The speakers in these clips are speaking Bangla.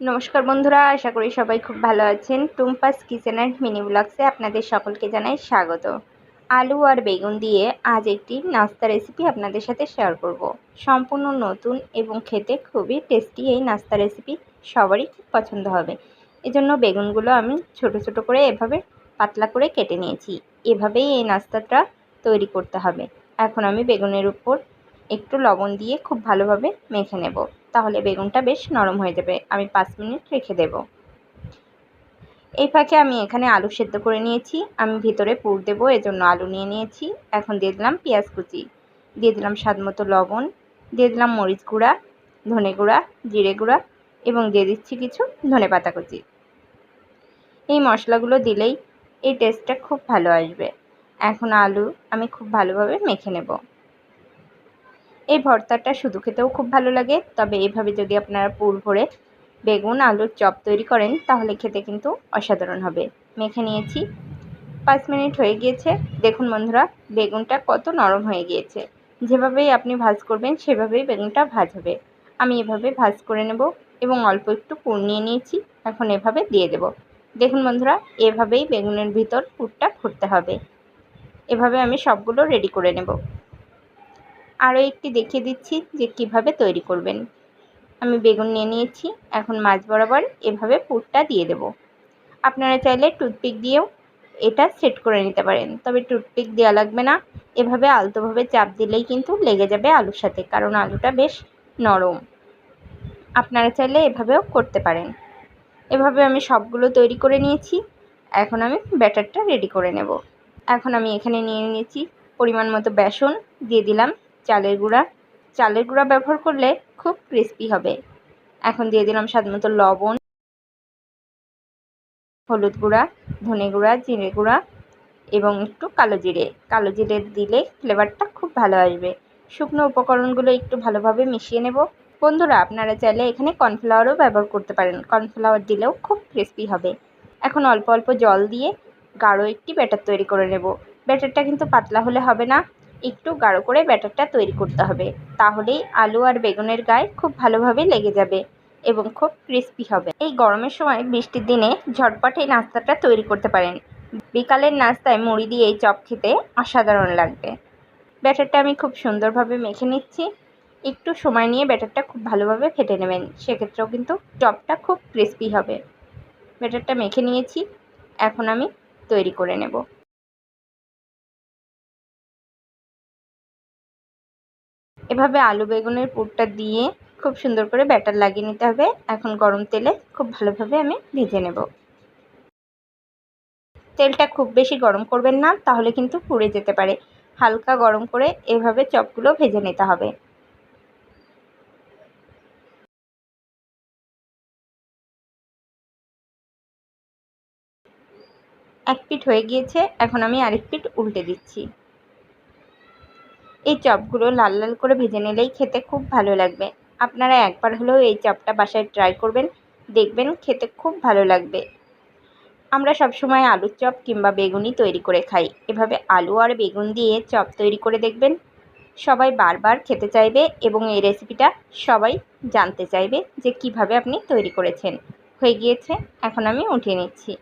নমস্কার বন্ধুরা, আশা করি সবাই খুব ভালো আছেন। টুম্পাস কিচেন অ্যান্ড মিনি ব্লগসে আপনাদের সকলকে জানাই স্বাগত। আলু আর বেগুন দিয়ে আজ একটি নাস্তা রেসিপি আপনাদের সাথে শেয়ার করব। সম্পূর্ণ নতুন এবং খেতে খুবই টেস্টি এই নাস্তা রেসিপি সবারই খুব পছন্দ হবে। এজন্য বেগুনগুলো আমি ছোট ছোট করে এভাবে পাতলা করে কেটে নিয়েছি। এভাবেই এই নাস্তাটা তৈরি করতে হবে। এখন আমি বেগুনের উপর একটু লবণ দিয়ে খুব ভালোভাবে মেখে নেব। তাহলে বেগুনটা বেশ নরম হয়ে যাবে। আমি পাঁচ মিনিট রেখে দেব। এই ফাঁকে আমি এখানে আলু সেদ্ধ করে নিয়েছি। আমি ভিতরে পুর দেবো, এজন্য আলু নিয়ে নিয়েছি। এখন দিয়ে দিলাম পেঁয়াজ কুচি। দিয়ে দিলাম স্বাদ মতো লবণ। দিয়ে দিলাম মরিচ গুঁড়া, ধনে গুঁড়া, জিরে গুঁড়া এবং দিয়ে দিচ্ছি কিছু ধনে পাতা কুচি। এই মশলাগুলো দিলেই এই টেস্টটা খুব ভালো আসবে। এখন আলু আমি খুব ভালোভাবে মেখে নেব। এই ভর্তাটা শুধু খেতেও খুব ভালো লাগে। তবে এইভাবে যদি আপনারা পুর ভরে বেগুন, আলুর চপ তৈরি করেন, তাহলে খেতে কিন্তু অসাধারণ হবে। মেখে নিয়েছি। পাঁচ মিনিট হয়ে গিয়েছে। দেখুন বন্ধুরা, বেগুনটা কত নরম হয়ে গিয়েছে। যেভাবেই আপনি ভাজ করবেন, সেভাবেই বেগুনটা ভাজ হবে। আমি এভাবে ভাজ করে নেব এবং অল্প একটু পুর নিয়ে নিয়েছি। এখন এভাবে দিয়ে দেব। দেখুন বন্ধুরা, এভাবেই বেগুনের ভিতর পুরটা ফুটতে হবে। এভাবে আমি সবগুলো রেডি করে নেব। আরও একটি দেখিয়ে দিচ্ছি যে কীভাবে তৈরি করবেন। আমি বেগুন নিয়ে নিয়েছি, এখন মাছ বরাবর এভাবে পুরটা দিয়ে দেব। আপনারা চাইলে টুথপিক দিয়েও এটা সেট করে নিতে পারেন, তবে টুথপিক দেওয়া লাগবে না। এভাবে আলতোভাবে চাপ দিলেই কিন্তু লেগে যাবে আলুর সাথে, কারণ আলুটা বেশ নরম। আপনারা চাইলে এভাবেও করতে পারেন। এভাবে আমি সবগুলো তৈরি করে নিয়েছি, এখন আমি ব্যাটারটা রেডি করে নেব। এখন আমি এখানে নিয়ে নিয়েছি পরিমাণ মতো বেসন, দিয়ে দিলাম চালের গুঁড়া। চালের গুঁড়া ব্যবহার করলে খুব ক্রিস্পি হবে। এখন দিয়ে দিলাম মতো লবণ, হলুদ গুঁড়া, ধনে গুঁড়া, জিরে গুঁড়া এবং একটু কালো জিরে। কালো জিরে দিলে ফ্লেভারটা খুব ভালো আসবে। শুকনো উপকরণগুলো একটু ভালোভাবে মিশিয়ে নেব। বন্ধুরা, আপনারা চাইলে এখানে কর্নফ্লাওয়ারও ব্যবহার করতে পারেন। কর্নফ্লাওয়ার দিলেও খুব ক্রিস্পি হবে। এখন অল্প অল্প জল দিয়ে গাঢ় একটি ব্যাটার তৈরি করে নেব। ব্যাটারটা কিন্তু পাতলা হলে হবে না। একটু গাঢ় করে ব্যাটারটা তৈরি করতে হবে। তাহলেই আলু আর বেগুনের গায়ে খুব ভালোভাবে লেগে যাবে এবং খুব ক্রিস্পি হবে। এই গরমের সময় বৃষ্টির দিনে ঝটপট এই নাস্তাটা তৈরি করতে পারেন। বিকালের নাস্তায় মুড়ি দিয়ে এই চপ খেতে অসাধারণ লাগবে। ব্যাটারটা আমি খুব সুন্দরভাবে মেখে নিচ্ছি। একটু সময় নিয়ে ব্যাটারটা খুব ভালোভাবে ফেটে নেবেন। সেক্ষেত্রেও কিন্তু চপটা খুব ক্রিস্পি হবে। ব্যাটারটা মেখে নিয়েছি। এখন আমি তৈরি করে নেব। এভাবে আলু বেগুনের পুরটা দিয়ে খুব সুন্দর করে ব্যাটার লাগিয়ে নিতে হবে। এখন গরম তেলে খুব ভালোভাবে আমি ভেজে নেব। তেলটা খুব বেশি গরম করবেন না, তাহলে কিন্তু পুড়ে যেতে পারে। হালকা গরম করে এভাবে চপগুলো ভেজে নিতে হবে। এক পিঠ হয়ে গিয়েছে, এখন আমি আরেক পিঠ উল্টে দিচ্ছি। এই চপগুলো লাল লাল করে ভেজে নিলেই খেতে খুব ভালো লাগবে। আপনারা একবার হলেও এই চপটা বাসায় ট্রাই করবেন, দেখবেন খেতে খুব ভালো লাগবে। আমরা সবসময় আলুর চপ কিংবা বেগুনি তৈরি করে খাই। এভাবে আলু আর বেগুন দিয়ে চপ তৈরি করে দেখবেন। সবাই বারবার খেতে চাইবে এবং এই রেসিপিটা সবাই জানতে চাইবে যে কীভাবে আপনি তৈরি করেছেন। হয়ে গিয়েছে, এখন আমি উঠিয়ে নিচ্ছি।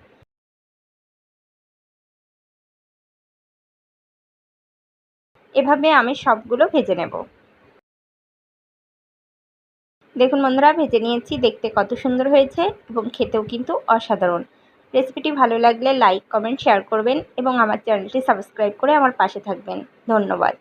এভাবে আমি সবগুলো ভেজে নেব। দেখুন বন্ধুরা, ভেজে নিয়েছি। দেখতে কত সুন্দর হয়েছে এবং খেতেও কিন্তু অসাধারণ। রেসিপিটি ভালো লাগলে লাইক কমেন্ট শেয়ার করবেন এবং আমার চ্যানেলটি সাবস্ক্রাইব করে আমার পাশে থাকবেন। ধন্যবাদ।